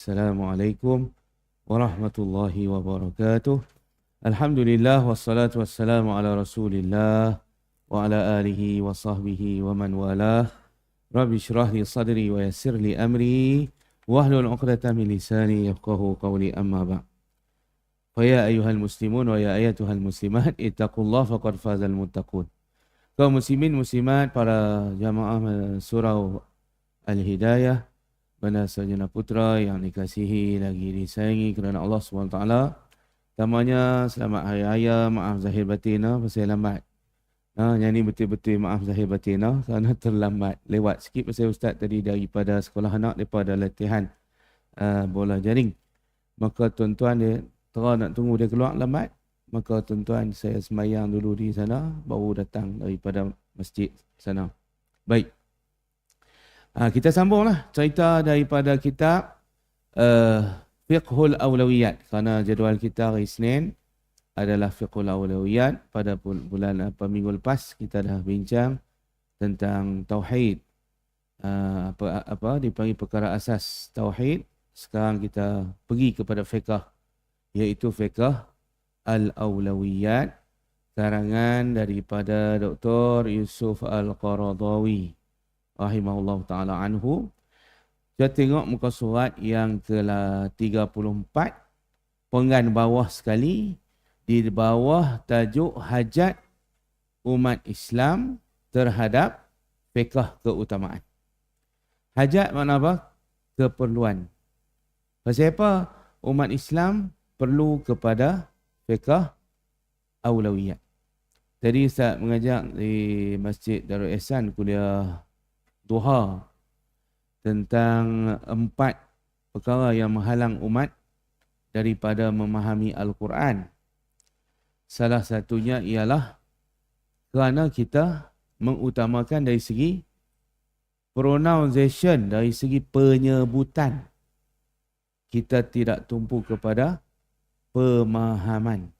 السلام عليكم ورحمة الله وبركاته. الحمد لله والصلاة والسلام على رسول الله وعلى آله وصحبه ومن والاه. رب اشرح لي صدري ويسر لي أمري واحلل عقدة من لساني يفقه قولي. أما بعد فيا أيها المسلمون ويا أيتها المسلمات اتقوا الله فقد فاز المتقون. kaum muslimin muslimat para jamaah surau Al-Hidayah. Benda sajana putra yang dikasihi lagi disayangi kerana Allah SWT. Tamanya selamat hari raya, maaf zahir batin, ah, pasal lambat. Ha, yang ni betul-betul maaf zahir batin ah, kerana terlambat. Lewat sikit pasal Ustaz tadi daripada sekolah anak, daripada latihan uh, bola jaring. Maka tuan-tuan dia terang nak tunggu dia keluar lambat. Maka tuan-tuan saya semayang dulu di sana, baru datang daripada masjid sana. Baik. Ha, kita sambunglah cerita daripada kitab uh, Fiqhul Awlawiyat. Kerana jadual kita hari Isnin adalah Fiqhul Awlawiyat. Pada bulan apa, minggu lepas kita dah bincang tentang Tauhid. Uh, apa, apa dipanggil perkara asas Tauhid. Sekarang kita pergi kepada fiqh. Iaitu fiqh Al-Awlawiyat. Karangan daripada Dr. Yusuf Al-Qaradawi rahimahullah taala anhu kita tengok muka surat yang ke-34 penggan bawah sekali di bawah tajuk hajat umat Islam terhadap fiqh keutamaan. Hajat mana apa? Keperluan. Pasal apa umat Islam perlu kepada fiqh aulawiyat. Tadi Ustaz mengajak di Masjid Darul Ihsan kuliah duha tentang empat perkara yang menghalang umat daripada memahami Al-Quran. Salah satunya ialah kerana kita mengutamakan dari segi pronunciation, dari segi penyebutan. Kita tidak tumpu kepada pemahaman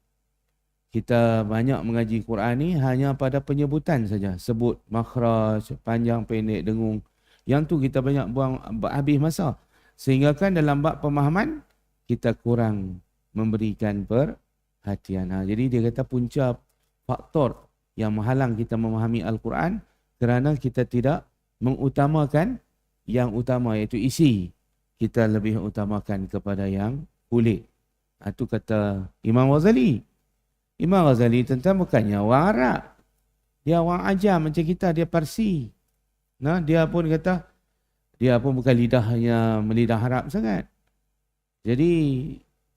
kita banyak mengaji Quran ni hanya pada penyebutan saja. Sebut makhraj, panjang, pendek, dengung. Yang tu kita banyak buang habis masa. Sehingga kan dalam bab pemahaman, kita kurang memberikan perhatian. Ha, jadi dia kata punca faktor yang menghalang kita memahami Al-Quran kerana kita tidak mengutamakan yang utama iaitu isi. Kita lebih utamakan kepada yang kulit. Itu ha, kata Imam Ghazali. Imam Ghazali tentang bukannya orang Arab. Dia orang ajar macam kita, dia Parsi. Nah, dia pun kata, dia pun bukan lidahnya melidah Arab sangat. Jadi,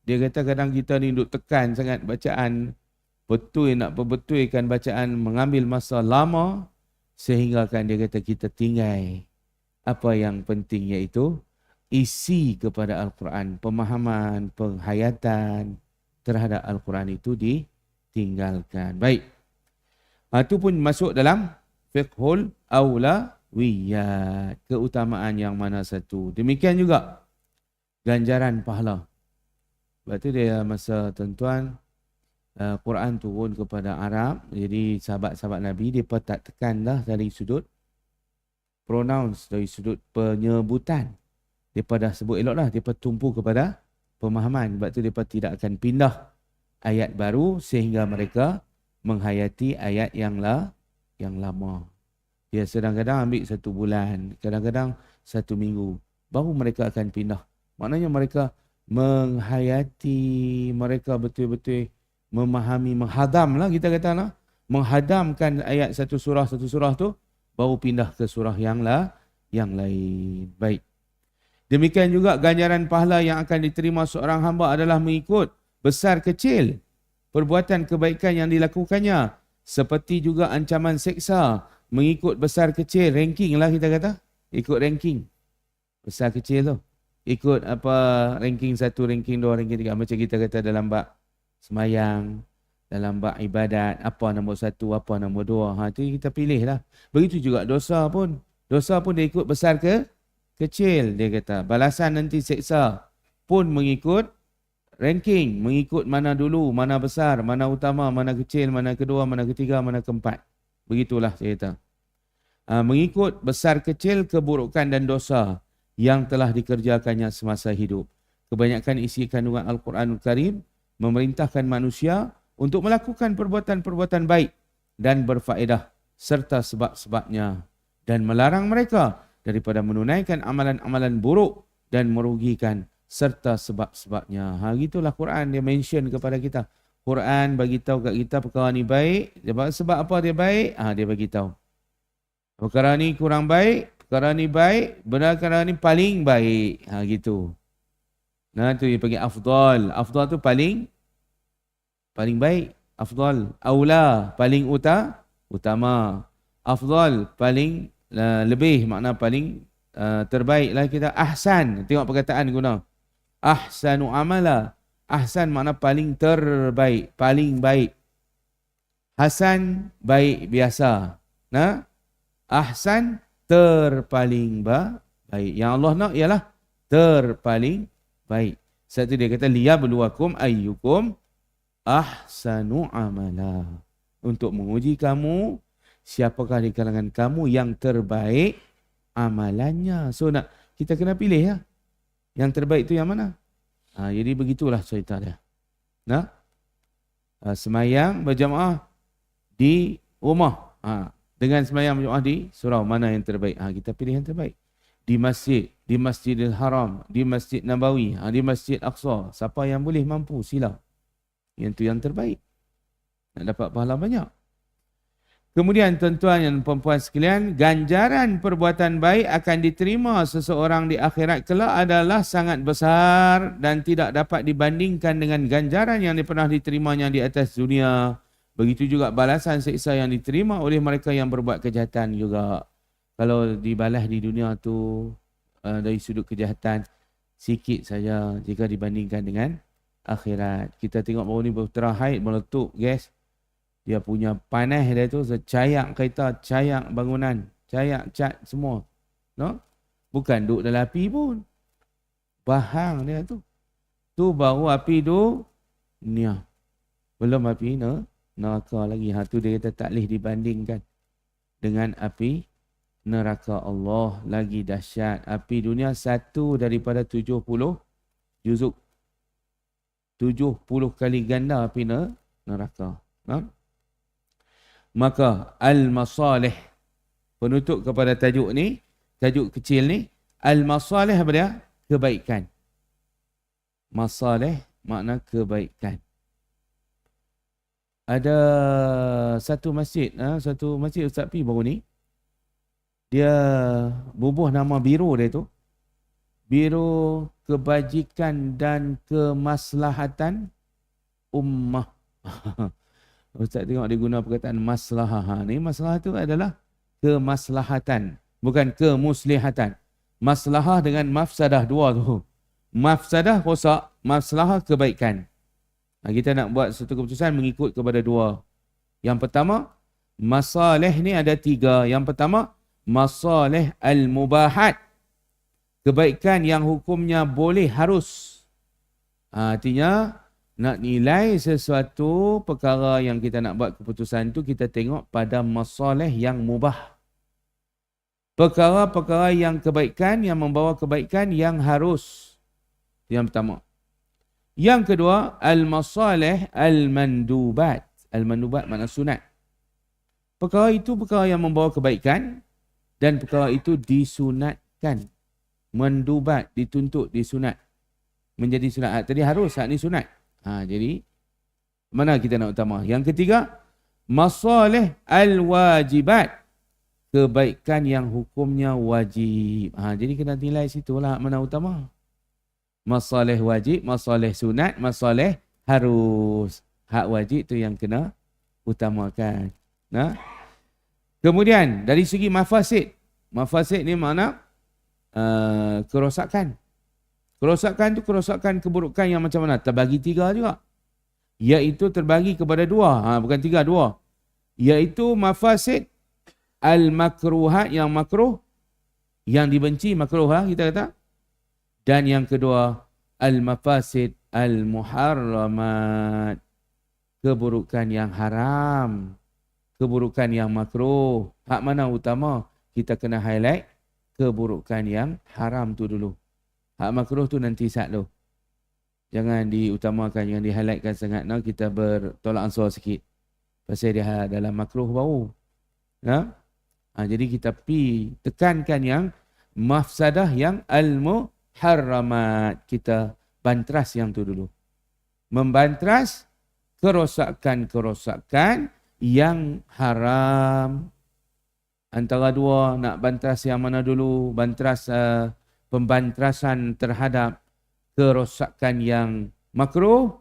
dia kata kadang kita ni duduk tekan sangat bacaan betul nak perbetulkan bacaan mengambil masa lama sehingga kan dia kata kita tinggal apa yang penting iaitu isi kepada Al-Quran, pemahaman, penghayatan terhadap Al-Quran itu di tinggalkan. Baik. Itu pun masuk dalam fiqhul awlawiyat. Keutamaan yang mana satu. Demikian juga ganjaran pahala. Sebab tu dia masa tuan-tuan uh, Quran turun kepada Arab. Jadi sahabat-sahabat Nabi dia tak tekan dah dari sudut pronounce, dari sudut penyebutan. Dia dah sebut elok lah. Dia tumpu kepada pemahaman. Sebab tu dia tidak akan pindah ayat baru sehingga mereka menghayati ayat yang la yang lama. Dia kadang-kadang ambil satu bulan, kadang-kadang satu minggu. Baru mereka akan pindah. Maknanya mereka menghayati, mereka betul-betul memahami, menghadam lah kita kata lah. Menghadamkan ayat satu surah, satu surah tu, baru pindah ke surah yang lah, yang lain. Baik. Demikian juga ganjaran pahala yang akan diterima seorang hamba adalah mengikut besar kecil. Perbuatan kebaikan yang dilakukannya seperti juga ancaman seksa mengikut besar kecil ranking lah kita kata. Ikut ranking. Besar kecil tu. Ikut apa ranking satu ranking dua ranking tiga. Macam kita kata dalam bab semayang dalam bab ibadat apa nombor satu apa nombor dua. Ha tu kita pilih lah. Begitu juga dosa pun. Dosa pun dia ikut besar ke kecil dia kata. Balasan nanti seksa pun mengikut ranking mengikut mana dulu, mana besar, mana utama, mana kecil, mana kedua, mana ketiga, mana keempat. Begitulah saya kata. Uh, mengikut besar kecil keburukan dan dosa yang telah dikerjakannya semasa hidup. Kebanyakan isi kandungan Al-Quranul Karim memerintahkan manusia untuk melakukan perbuatan-perbuatan baik dan berfaedah serta sebab-sebabnya dan melarang mereka daripada menunaikan amalan-amalan buruk dan merugikan serta sebab-sebabnya. Ha gitulah Quran dia mention kepada kita. Quran bagi tahu kat kita perkara ni baik, sebab apa dia baik? Ha dia bagi tahu. Perkara ni kurang baik, perkara ni baik, benar perkara ni paling baik. Ha gitu. Nah tu dia panggil afdal. Afdal tu paling paling baik. Afdal. Aula paling uta, utama. Afdal paling uh, lebih makna paling uh, terbaik lah kita. Ahsan. Tengok perkataan guna. Ahsanu amala. Ahsan makna paling terbaik. Paling baik. Hasan baik biasa. Nah, ahsan terpaling baik. Yang Allah nak ialah terpaling baik. Sebab itu dia kata liyabluwakum ayyukum ahsanu amala. Untuk menguji kamu siapakah di kalangan kamu yang terbaik amalannya. So nak kita kena pilih ya. Yang terbaik itu yang mana? Ha, jadi begitulah cerita dia. Nah, ha, semayang berjamaah di rumah. Ha, dengan semayang berjamaah di surau mana yang terbaik? Ha, kita pilih yang terbaik. Di masjid, di Masjidil Haram, di Masjid Nabawi, ha, di Masjid Aqsa. Siapa yang boleh mampu sila. Yang tu yang terbaik. Nak dapat pahala banyak. Kemudian tuan-tuan dan perempuan sekalian, ganjaran perbuatan baik akan diterima seseorang di akhirat kelak adalah sangat besar dan tidak dapat dibandingkan dengan ganjaran yang pernah diterimanya di atas dunia. Begitu juga balasan seksa yang diterima oleh mereka yang berbuat kejahatan juga. Kalau dibalas di dunia tu uh, dari sudut kejahatan sikit saja jika dibandingkan dengan akhirat. Kita tengok baru ni bertera haid meletup gas. Dia punya panas dia tu cayak kereta, cayak bangunan, cayak cat semua. No? Bukan duduk dalam api pun. Bahang dia tu. Tu baru api tu ni. Belum api no? neraka lagi. Ha tu dia kata tak boleh dibandingkan dengan api neraka Allah lagi dahsyat. Api dunia satu daripada tujuh puluh juzuk. Tujuh puluh kali ganda api neraka. Ha? Maka al-masalih penutup kepada tajuk ni, tajuk kecil ni, al-masalih apa dia? Kebaikan. Masalih makna kebaikan ada satu masjid, ha, satu masjid Ustaz Pi baru ni. Dia bubuh nama biro dia tu. Biro Kebajikan dan Kemaslahatan Ummah. Ustaz tengok dia guna perkataan maslahah. Ha, ni masalah tu adalah kemaslahatan. Bukan kemuslihatan. Maslahah dengan mafsadah dua tu. Mafsadah rosak, maslahah kebaikan. Ha, kita nak buat satu keputusan mengikut kepada dua. Yang pertama, masalah ni ada tiga. Yang pertama, masalah al-mubahat. Kebaikan yang hukumnya boleh harus. Ha, artinya, nak nilai sesuatu perkara yang kita nak buat keputusan tu kita tengok pada masalah yang mubah. Perkara-perkara yang kebaikan, yang membawa kebaikan yang harus. Yang pertama. Yang kedua, al-masalih al-mandubat. Al-mandubat makna sunat. Perkara itu perkara yang membawa kebaikan dan perkara itu disunatkan. Mandubat, dituntut, disunat. Menjadi sunat. Ah, tadi harus, saat ini sunat. Ha, jadi, mana kita nak utama? Yang ketiga, masalih al-wajibat. Kebaikan yang hukumnya wajib. Ha, jadi kena nilai situlah mana utama masalah wajib, masalah sunat, masalah harus. Hak wajib tu yang kena utamakan. Nah. Kemudian dari segi mafasid. Mafasid ni mana? Uh, kerosakan. Kerosakan tu kerosakan keburukan yang macam mana? Terbagi tiga juga. Iaitu terbagi kepada dua. Ha, bukan tiga, dua. Iaitu mafasid al-makruhat yang makruh. Yang dibenci makruh ha, kita kata. Dan yang kedua, al-mafasid al-muharramat. Keburukan yang haram. Keburukan yang makruh. Hak mana utama? Kita kena highlight keburukan yang haram tu dulu. Hak makruh tu nanti sat tu. Jangan diutamakan, jangan di-highlightkan sangat. Nah, kita bertolak ansur sikit. Pasal dia dalam makruh baru. Ya? Ha, jadi kita pi tekankan yang mafsadah yang al-muharramat. Kita bantras yang tu dulu. Membantras kerosakan-kerosakan yang haram. Antara dua nak bantras yang mana dulu? Bantras uh, pembantrasan terhadap kerosakan yang makruh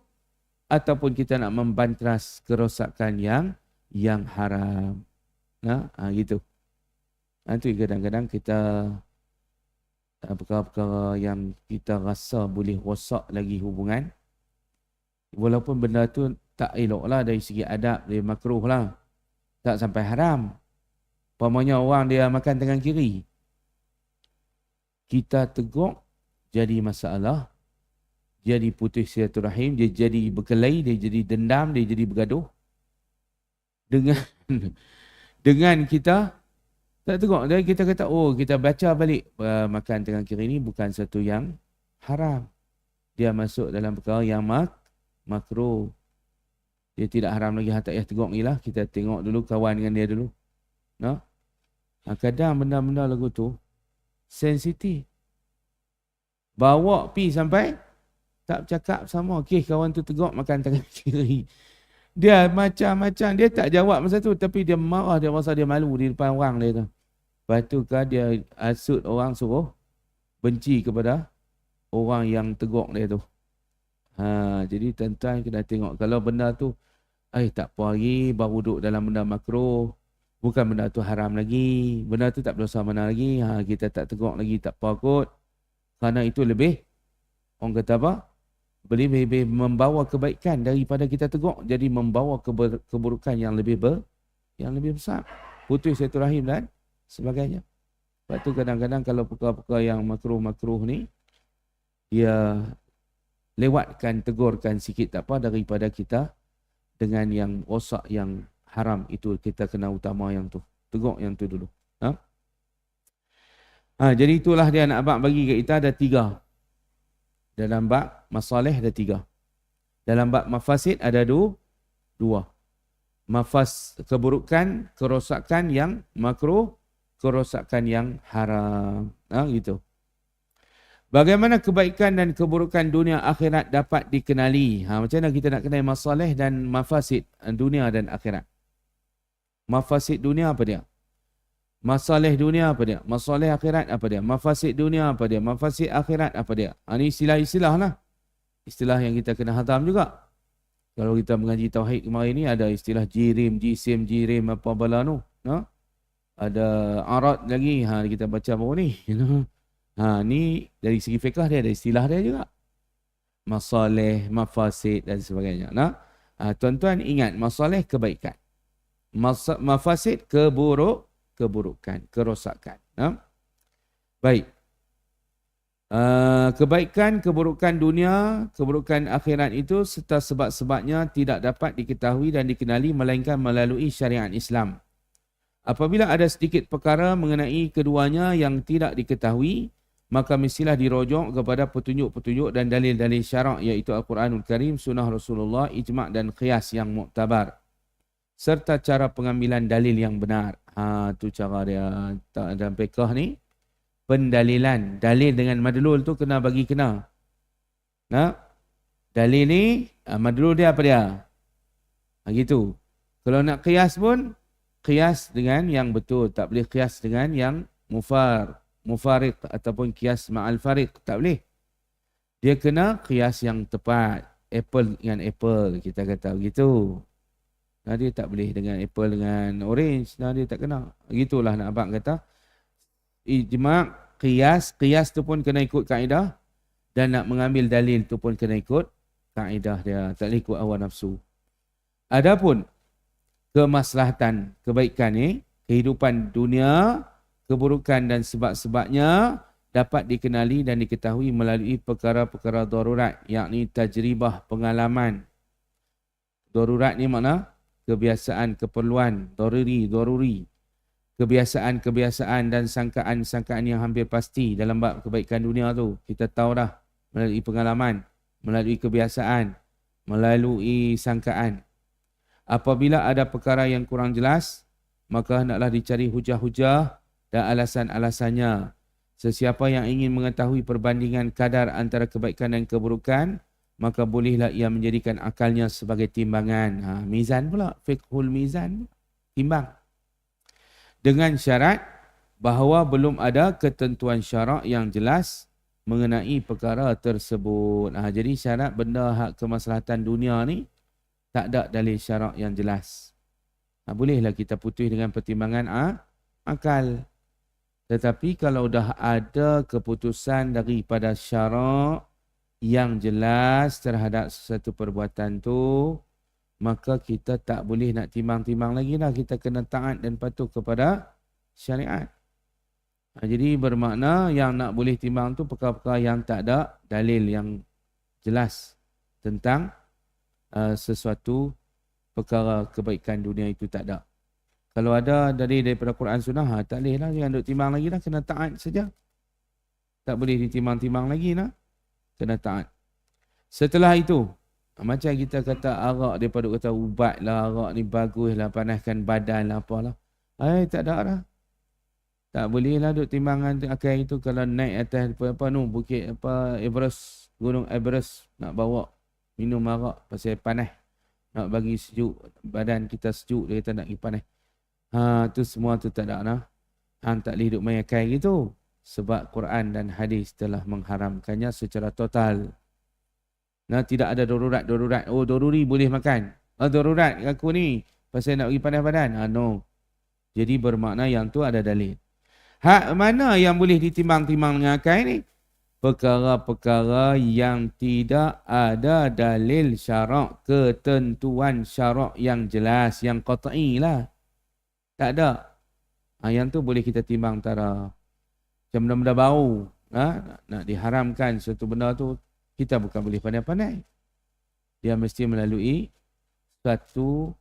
ataupun kita nak membantras kerosakan yang yang haram. Nah, ha, gitu. Nanti kadang-kadang kita uh, perkara-perkara yang kita rasa boleh rosak lagi hubungan. Walaupun benda tu tak elok lah dari segi adab, dari makruh lah. Tak sampai haram. Pamannya orang dia makan tangan kiri kita tegur jadi masalah. Jadi putus silaturahim dia jadi berkelahi dia jadi dendam dia jadi bergaduh. Dengan dengan kita tak tegur dan kita kata oh kita baca balik uh, makan tangan kiri ni bukan satu yang haram. Dia masuk dalam perkara yang mak makro dia tidak haram lagi hatta ya tegur ni lah. Kita tengok dulu kawan dengan dia dulu. No? Kadang benda-benda lagu tu sensitif. Bawa pi sampai tak cakap sama. Okey, kawan tu tegak makan tangan kiri. Dia macam-macam. Dia tak jawab masa tu. Tapi dia marah. Dia rasa dia malu di depan orang dia tu. Lepas tu kan dia asut orang suruh benci kepada orang yang tegak dia tu. Ha, jadi tuan-tuan kena tengok. Kalau benda tu, eh tak apa lagi. Baru duduk dalam benda makro. Bukan benda tu haram lagi. Benda tu tak berdosa mana lagi. Ha, kita tak tegak lagi, tak apa kot. Kerana itu lebih, orang kata apa? Lebih, lebih membawa kebaikan daripada kita tegak. Jadi membawa keber, keburukan yang lebih ber, yang lebih besar. Putus satu rahim dan sebagainya. Sebab tu kadang-kadang kalau perkara-perkara yang makruh-makruh ni, dia lewatkan, tegurkan sikit tak apa daripada kita dengan yang rosak yang haram itu kita kena utama yang tu. Teguk yang tu dulu. Ha? ha jadi itulah dia nak abang bagi kat kita ada tiga. Dalam bab masalih ada tiga. Dalam bab mafasid ada dua. dua. Mafas keburukan, kerosakan yang makruh, kerosakan yang haram. Ha, gitu. Bagaimana kebaikan dan keburukan dunia akhirat dapat dikenali? Ha, macam mana kita nak kenal masalah dan mafasid dunia dan akhirat? Mafasid dunia apa dia? Masalah dunia apa dia? Masalah akhirat apa dia? Mafasid dunia apa dia? Mafasid akhirat apa dia? Ha, ini istilah-istilah lah. Istilah yang kita kena hatam juga. Kalau kita mengaji Tauhid kemarin ni ada istilah jirim, jisim, jirim apa bala tu. No? Ada arat lagi. Ha, kita baca baru ni. Ha, ni dari segi fiqah dia ada istilah dia juga. Masalah, mafasid dan sebagainya. Nah, ha, tuan-tuan ingat masalah kebaikan mafasid keburuk keburukan kerosakan. Ha? baik. Uh, kebaikan keburukan dunia keburukan akhirat itu serta sebab-sebabnya tidak dapat diketahui dan dikenali melainkan melalui syariat Islam. Apabila ada sedikit perkara mengenai keduanya yang tidak diketahui maka mestilah dirujuk kepada petunjuk-petunjuk dan dalil-dalil syarak iaitu Al-Quranul Karim, Sunnah Rasulullah, Ijma' dan Qiyas yang muktabar serta cara pengambilan dalil yang benar. Ha tu cara dia dalam fiqh ni pendalilan dalil dengan madlul tu kena bagi kena. Nah. Dalil ni ha, madlul dia apa dia? Ha gitu. Kalau nak qiyas pun qiyas dengan yang betul, tak boleh qiyas dengan yang mufar, mufariq ataupun qiyas ma'al fariq, tak boleh. Dia kena qiyas yang tepat. Apple dengan apple kita kata begitu. Nah dia tak boleh dengan apple dengan orange. Nah dia tak kena. Gitulah nak abang kata. Ijma' qiyas. Qiyas tu pun kena ikut kaedah. Dan nak mengambil dalil tu pun kena ikut kaedah dia. Tak boleh ikut awal nafsu. Adapun kemaslahatan kebaikan ni. Kehidupan dunia. Keburukan dan sebab-sebabnya. Dapat dikenali dan diketahui melalui perkara-perkara darurat. Yakni tajribah pengalaman. Darurat ni mana? Kebiasaan, keperluan, doruri, doruri. kebiasaan-kebiasaan dan sangkaan-sangkaan yang hampir pasti dalam bab kebaikan dunia tu. Kita tahu dah melalui pengalaman, melalui kebiasaan, melalui sangkaan. Apabila ada perkara yang kurang jelas, maka hendaklah dicari hujah-hujah dan alasan-alasannya. Sesiapa yang ingin mengetahui perbandingan kadar antara kebaikan dan keburukan, maka bolehlah ia menjadikan akalnya sebagai timbangan. Ha, mizan pula, fiqhul mizan, timbang. Dengan syarat bahawa belum ada ketentuan syarak yang jelas mengenai perkara tersebut. Ha, jadi syarat benda hak kemaslahatan dunia ni tak ada dalil syarak yang jelas. Ha, bolehlah kita putih dengan pertimbangan ha, akal. Tetapi kalau dah ada keputusan daripada syarak yang jelas terhadap sesuatu perbuatan tu, maka kita tak boleh nak timbang-timbang lagi lah. Kita kena taat dan patuh kepada syariat. Ha, jadi bermakna yang nak boleh timbang tu perkara-perkara yang tak ada dalil yang jelas tentang uh, sesuatu perkara kebaikan dunia itu tak ada. Kalau ada dari daripada Quran Sunnah, ha, tak boleh lah. Jangan duk timbang lagi lah. Kena taat saja. Tak boleh ditimbang-timbang lagi lah. Kena taat. Setelah itu, macam kita kata arak daripada kata ubat lah, arak ni bagus lah, panaskan badan lah, apalah. Eh, tak ada lah. Tak boleh lah duk timbangan akan itu kalau naik atas apa, apa nu bukit apa Everest, gunung Everest nak bawa minum arak pasal panas. Nak bagi sejuk badan kita sejuk dia kata nak pergi panas. Ha tu semua tu tak ada lah. Hang tak boleh duk main akan gitu. Sebab Quran dan hadis telah mengharamkannya secara total. Nah tidak ada darurat-darurat. Oh daruri boleh makan. Ah darurat aku ni pasal nak pergi panas badan. Ah no. Jadi bermakna yang tu ada dalil. Hak mana yang boleh ditimbang-timbang dengan akal ini? Perkara-perkara yang tidak ada dalil syarak, ketentuan syarak yang jelas, yang qat'i lah. Tak ada. Ha, yang tu boleh kita timbang antara macam benda-benda bau. Ha? Nak, diharamkan suatu benda tu, kita bukan boleh pandai-pandai. Dia mesti melalui satu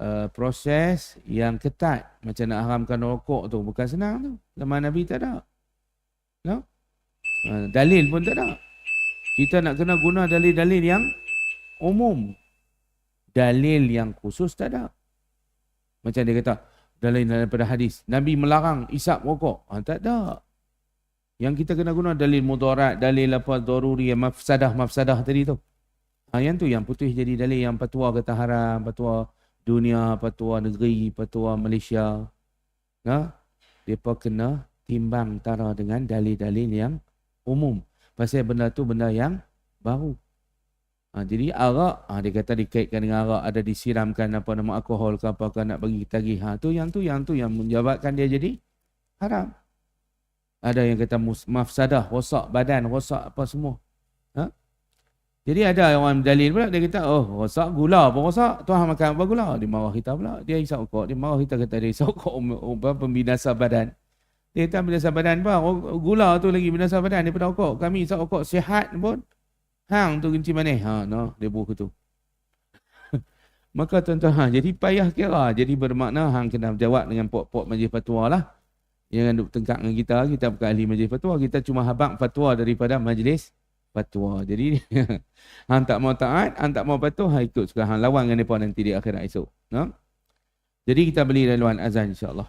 uh, proses yang ketat. Macam nak haramkan rokok tu bukan senang tu. Zaman nabi tak ada. No? Uh, dalil pun tak ada. Kita nak kena guna dalil-dalil yang umum. Dalil yang khusus tak ada. Macam dia kata dalil daripada hadis nabi melarang isap rokok. Ha, tak ada yang kita kena guna dalil mudarat dalil apa daruri mafsadah mafsadah tadi tu ha, yang tu yang putih jadi dalil yang patwa kata haram patwa dunia, petua negeri, petua Malaysia. Ha? Mereka kena timbang tara dengan dalil-dalil yang umum. Pasal benda tu benda yang baru. Ha, jadi arak, ha, dia kata dikaitkan dengan arak ada disiramkan apa nama alkohol ke apa ke nak bagi tagih. Ha, tu yang tu yang tu yang menjawabkan dia jadi haram. Ada yang kata mafsadah, rosak badan, rosak apa semua. Ha? Jadi ada orang dalil pula dia kata oh rosak gula pun rosak tuan makan apa gula? Dia marah kita pula dia isap rokok. Dia marah kita kata dia isap rokok apa pembinasa badan. Dia kata pembinasa badan apa gula tu lagi binasa badan daripada rokok. Kami isap rokok sihat pun hang tu kenci mana ha no dia buku tu maka tuan-tuan ha, jadi payah kira. Jadi bermakna hang kena jawab dengan pok-pok majlis fatwa lah jangan duk tengkak dengan kita kita bukan ahli majlis fatwa kita cuma habaq fatwa daripada majlis fatwa. Jadi hang tak mau taat, hang tak mau patuh, hang ikut suka hang lawan dengan depa nanti di akhirat esok. No? Jadi kita beli laluan azan insya-Allah.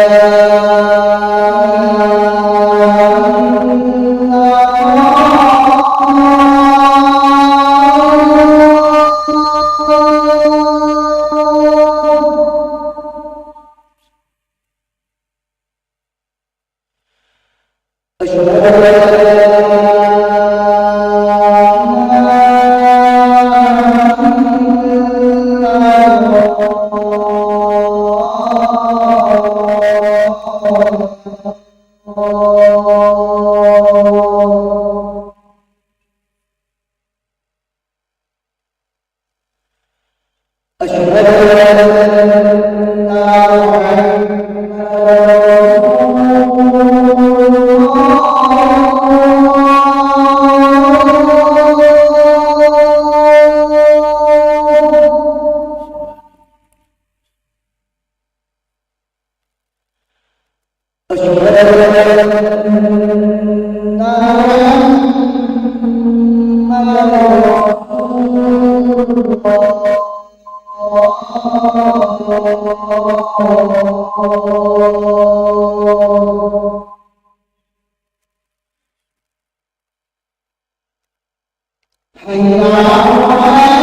ஐயா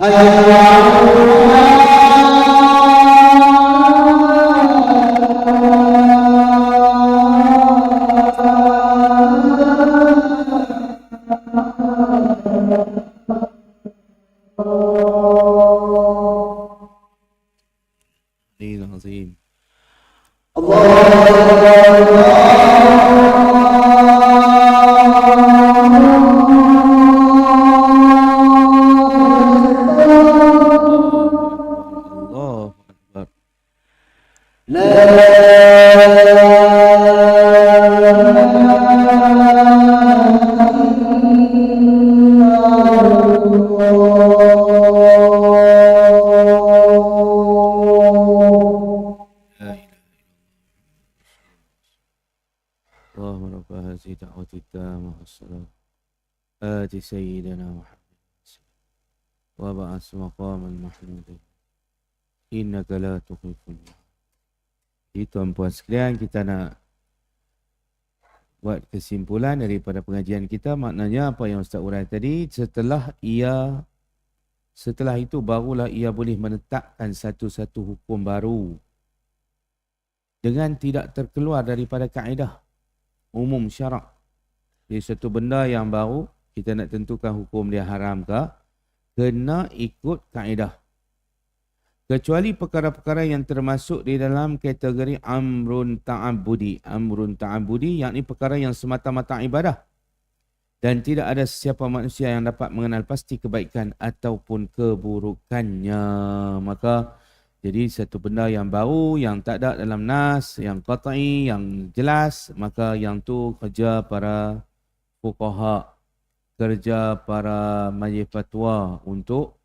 Hayır. سيدنا محمد وبعث مقام المحمود إنك لا تخلف الله Jadi tuan-puan sekalian kita nak buat kesimpulan daripada pengajian kita maknanya apa yang Ustaz urai tadi setelah ia setelah itu barulah ia boleh menetapkan satu-satu hukum baru dengan tidak terkeluar daripada kaedah umum syarak. Jadi satu benda yang baru kita nak tentukan hukum dia haram ke, kena ikut kaedah. Kecuali perkara-perkara yang termasuk di dalam kategori amrun ta'abudi. Amrun ta'abudi yakni perkara yang semata-mata ibadah. Dan tidak ada sesiapa manusia yang dapat mengenal pasti kebaikan ataupun keburukannya. Maka jadi satu benda yang baru, yang tak ada dalam nas, yang qat'i, yang jelas. Maka yang tu kerja para fukaha kerja para majlis fatwa untuk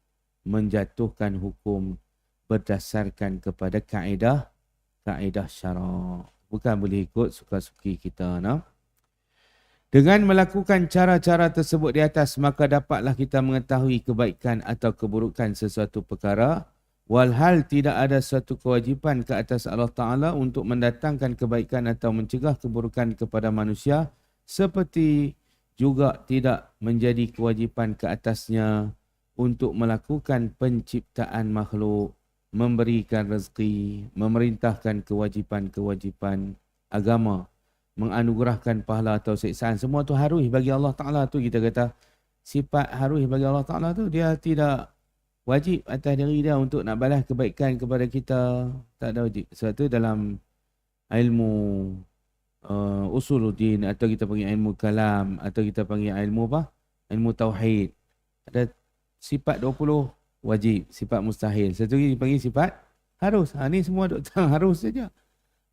menjatuhkan hukum berdasarkan kepada kaedah kaedah syarak. Bukan boleh ikut suka-suki kita. No? Dengan melakukan cara-cara tersebut di atas, maka dapatlah kita mengetahui kebaikan atau keburukan sesuatu perkara. Walhal tidak ada suatu kewajipan ke atas Allah Ta'ala untuk mendatangkan kebaikan atau mencegah keburukan kepada manusia seperti juga tidak menjadi kewajipan ke atasnya untuk melakukan penciptaan makhluk, memberikan rezeki, memerintahkan kewajipan-kewajipan agama, menganugerahkan pahala atau siksaan. Semua tu harus bagi Allah Ta'ala tu kita kata. Sifat harus bagi Allah Ta'ala tu dia tidak wajib atas diri dia untuk nak balas kebaikan kepada kita. Tak ada wajib. Sebab tu dalam ilmu uh, usuluddin atau kita panggil ilmu kalam atau kita panggil ilmu apa? Ilmu tauhid. Ada sifat 20 wajib, sifat mustahil. Satu lagi dipanggil sifat harus. Ha, ni semua doktor harus saja.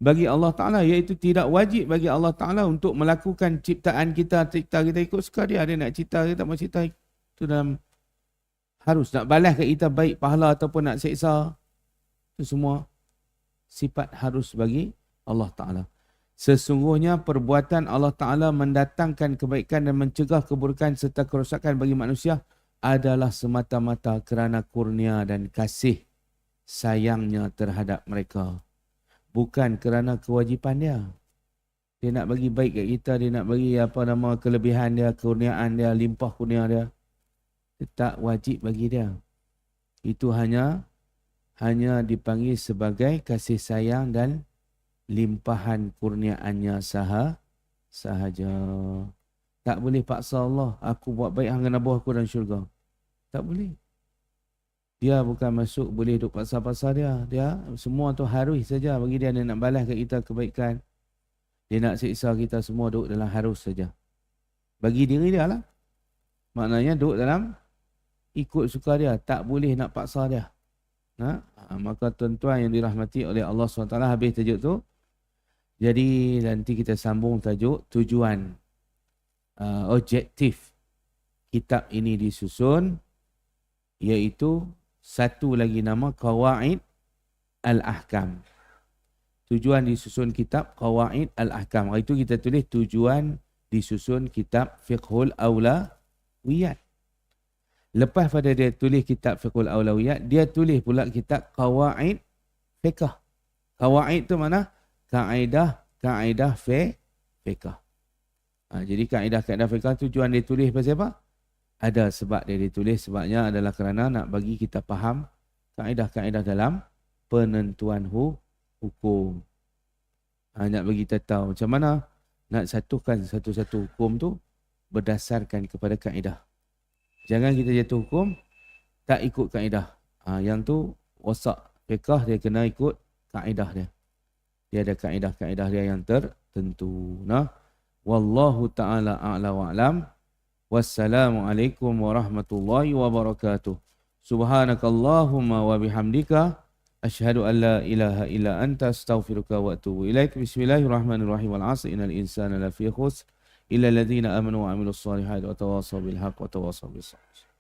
Bagi Allah Ta'ala, iaitu tidak wajib bagi Allah Ta'ala untuk melakukan ciptaan kita, cipta kita ikut suka dia. Ada nak cipta, kita mau cipta. Itu dalam harus nak balas ke kita baik pahala ataupun nak seksa. Itu semua sifat harus bagi Allah Ta'ala. Sesungguhnya perbuatan Allah Ta'ala mendatangkan kebaikan dan mencegah keburukan serta kerosakan bagi manusia adalah semata-mata kerana kurnia dan kasih sayangnya terhadap mereka. Bukan kerana kewajipan dia. Dia nak bagi baik kat kita, dia nak bagi apa nama kelebihan dia, kurniaan dia, limpah kurnia dia. Tak wajib bagi dia. Itu hanya hanya dipanggil sebagai kasih sayang dan limpahan kurniaannya saha sahaja. Tak boleh paksa Allah, aku buat baik hang nabuh aku dalam syurga. Tak boleh. Dia bukan masuk boleh duk paksa-paksa dia. Dia semua tu harus saja bagi dia dia nak balas kat kita kebaikan. Dia nak siksa kita semua duduk dalam harus saja. Bagi diri dia lah. Maknanya duduk dalam ikut suka dia. Tak boleh nak paksa dia. Ha? ha maka tuan-tuan yang dirahmati oleh Allah SWT habis tajuk tu. Jadi nanti kita sambung tajuk tujuan uh, objektif kitab ini disusun iaitu satu lagi nama Qawaid Al-Ahkam. Tujuan disusun kitab Qawaid Al-Ahkam. Hari itu kita tulis tujuan disusun kitab Fiqhul Awlawiyat. Lepas pada dia tulis kitab Fiqhul Awlawiyat, dia tulis pula kitab Qawaid Fiqh. Qawaid tu mana? Kaedah kaedah fiqh. Ha, jadi kaedah kaedah fiqh tujuan dia tulis pasal apa? Ada sebab dia ditulis sebabnya adalah kerana nak bagi kita faham kaedah kaedah dalam penentuan hu, hukum. Ha, nak bagi kita tahu macam mana nak satukan satu-satu hukum tu berdasarkan kepada kaedah. Jangan kita jatuh hukum tak ikut kaedah. Ha, yang tu wasak fiqh dia kena ikut kaedah dia dia ada kaedah-kaedah dia yang tertentu. Nah wallahu taala a'la wa alam. Wassalamualaikum warahmatullahi wabarakatuh. Subhanakallahumma wa bihamdika asyhadu an la ilaha illa anta astaghfiruka wa atubu ilaik. Bismillahirrahmanirrahim. Wal 'asri innal insana lafi khusr illa alladhina amanu wa amilus solihati wa tawasaw bil haqq wa tawasaw bis sabr